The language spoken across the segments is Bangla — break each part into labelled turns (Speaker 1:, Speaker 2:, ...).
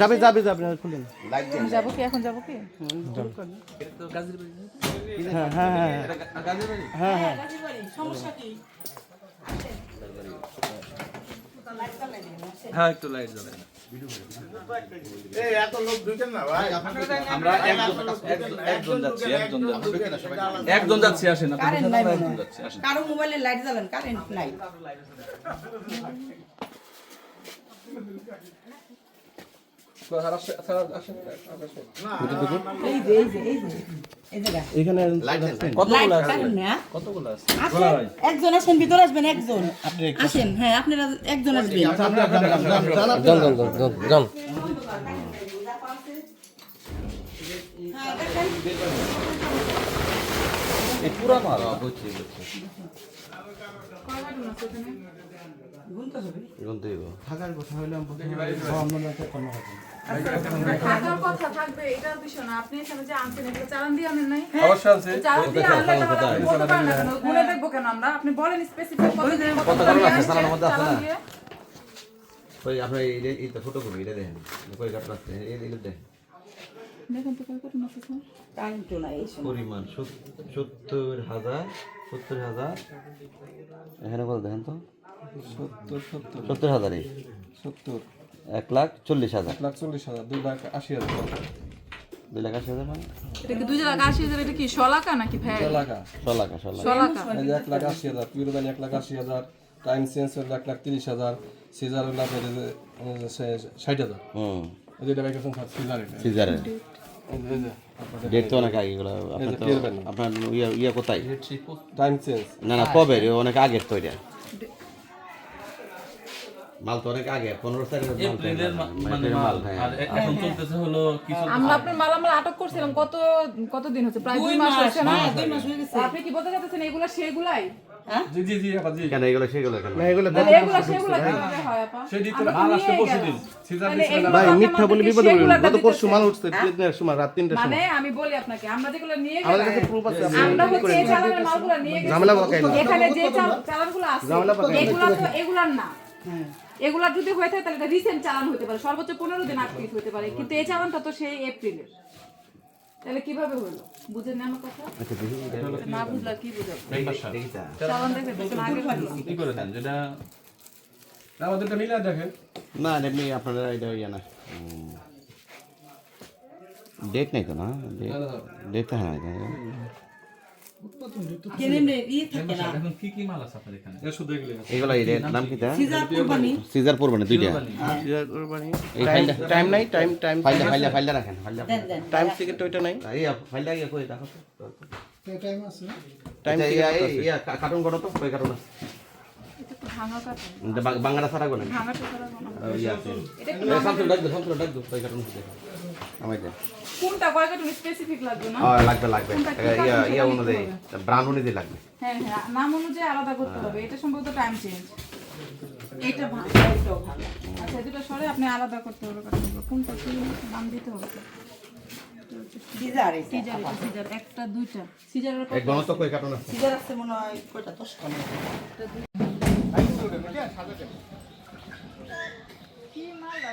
Speaker 1: যাবে যাবে যাবে খুলেন
Speaker 2: যাব কি এখন যাব কি?
Speaker 1: হ্যাঁ হ্যাঁ হ্যাঁ হ্যাঁ। হ্যাঁ
Speaker 3: গাছের বাড়ি, সমস্যা কি?
Speaker 4: হ্যাঁ একটু লাইট জ্বালায় আমরা একজন একজন- একজন যাচ্ছি একজন যাচ্ছি।
Speaker 3: হয়।
Speaker 4: যাচ্ছি আসেন
Speaker 3: কারও মোবাইলে লাইট জ্বালান কারেন্ট নাই। একজন আসেন ভিতরে আসবেন একজন আসেন হ্যাঁ আপনারা একজন আসবেন
Speaker 4: পুরানো আর বুঝছি বুঝছি।
Speaker 3: গুনতে হবে।
Speaker 1: থাকার কথা হলে
Speaker 2: থাকার কথা থাকবে এটার বিষয় না। আপনি এখানে যে আনছেন এগুলো চালান দিয়ে আনেন নাই?
Speaker 4: অবশ্যই আছে
Speaker 2: চালান দিয়ে আনলে তাহলে আপনি বলতে পারেন না কেন? গুনে দেখব কেন আমরা? আপনি বলেন স্পেসিফিক কত
Speaker 5: ওই ফটো এটা দেখেন। কই কাট রাখতে দেখেন। পরিমাণ সত্তর হাজার সত্তর হাজার। এখানে কত দেখেন তো।
Speaker 4: সত্তর সত্তর।
Speaker 5: সত্তর হাজারই?
Speaker 4: সত্তর।
Speaker 5: এক লাখ চল্লিশ হাজার।
Speaker 4: এক লাখ চল্লিশ হাজার দুই লাখ আশি হাজার।
Speaker 5: দুই লাখ আশি হাজার মানে?
Speaker 2: এটা কি দুই লাখ আশি হাজার এটা কি শলাকা নাকি ভ্যাট
Speaker 4: টাকা
Speaker 5: ছ লাখ ছ লাখ
Speaker 2: শলাকা
Speaker 4: এক লাখ আশি হাজার পিউরো দানি এক লাখ আশি হাজার টাইম চেঞ্জ হলো এক লাখ তিরিশ হাজার সিজার হলো আপনার ষাট হাজার।
Speaker 5: হুম।
Speaker 4: সিজার
Speaker 5: সিজারের ডেট তো অনেক আগে আপনার আপনার ইয়ে ইয়ে কোথায়?
Speaker 4: টাইম চেঞ্জ
Speaker 5: না না কবে? অনেক আগের তো এটা। মাল তো অনেক আগে পনেরো তারিখের মাল তো মাল। হ্যাঁ।
Speaker 4: এখন চলতেছে হলো কিছু
Speaker 2: আমরা আপনার মালামাল আটক করছিলাম কত কত দিন হচ্ছে? প্রায় দুই মাস হচ্ছে না?
Speaker 3: হ্যাঁ, দুই মাস হয়ে গেছে।
Speaker 2: আপনি কি বলতে চাচ্ছেন এগুলা সেগুলাই?
Speaker 4: জি জি জি আপা জি।
Speaker 5: কেন এগুলো সেগুলো কেন?
Speaker 1: এগুলো
Speaker 2: তাহলে এগুলা সেগুলা হয় আপা?
Speaker 4: সেই
Speaker 2: তো
Speaker 4: মাল আসছে পরশু দিন।
Speaker 1: ভাই মিথ্যা বলে বিপদে গত পরশু মাল উঠছে তিনটার সময় রাত তিনটার সময়।
Speaker 2: মানে আমি বলি আপনাকে আমরা যেগুলো নিয়ে
Speaker 1: আমাদের কাছে প্রুফ আছে
Speaker 2: আমরা হচ্ছে এই চালানের মালগুলো নিয়ে গেছি।
Speaker 1: ঝামেলা পাকাই না।
Speaker 2: এখানে যে চালানগুলো আছে
Speaker 1: ঝামেলা পাকাই না।
Speaker 2: তো এগুলার না। এগুলা যদি হয়ে থাকে তাহলে এটা রিসেন্ট চালান হতে পারে। সর্বোচ্চ পনেরো দিন আটত্রিশ হতে পারে। কিন্তু এই চালানটা তো সেই এপ্রিলের তাহলে কীভাবে হলো? বুঝেন না আমার কথা? না বুঝলা কি বুঝাবো? চালান দেখেন আগে
Speaker 4: কি করে দেন? যেটা আমাদেরটা মিলে দেখেন।
Speaker 5: না এমনি আপনারা এটা ইয়ে না। ডেট নেই তো না? ডেট তো
Speaker 3: সিজার কোম্পানি
Speaker 5: সিজার পড়বে না দুইটা এই ফাইলটা
Speaker 1: টাইম নাই টাইম টাইম
Speaker 5: ফাইলটা ফাইলটা ফাইলটা রাখেন ফাইলটা
Speaker 3: দেন দেন
Speaker 1: টাইম টিকেট ওইটা নাই।
Speaker 5: এই ফাইলটা ইয়ে কই দেখো তো।
Speaker 1: টাইম
Speaker 5: টাইম ইয়া ইয়া কার্টুন করো তো কই কার্টুন আছে?
Speaker 2: কোনটা? স্পেসিফিক লাগবে না?
Speaker 5: হ্যাঁ লাগবে লাগবে। ইয়া ইয়া অনুযায়ী
Speaker 2: লিখতে
Speaker 5: অনুযায়ী লাগবে।
Speaker 2: হ্যাঁ হ্যাঁ নাম অনুযায়ী আলাদা করতে হবে। এটা সম্ভবত টাইম চেঞ্জ
Speaker 3: এটা ভালো এটাও ভালো।
Speaker 2: আচ্ছা দুটো সরে আপনি আলাদা করতে হবে কোনটা কি দিতে হবে? একটা দুইটা। সিজারের
Speaker 5: এক আছে?
Speaker 3: সিজার আছে মনে হয় কয়টা।
Speaker 2: কি মাল বেশি দেখবেন না এখানে আড়াইলে পুরো বলব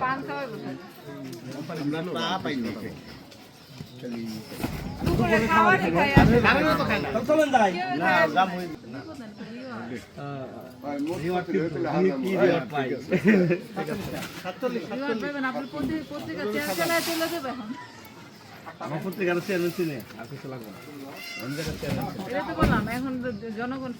Speaker 2: পান খাওয়াই বসে দুপুরে খাওয়া খাই আসে রিওয়ার্ড পাবেন আপনার পত্রিকা পত্রিকা চেয়ার চালায় চলে যাবে এখন
Speaker 1: আমার চেয়ারম্যান চিনে আর কিছু লাগবে না।
Speaker 2: জনগণ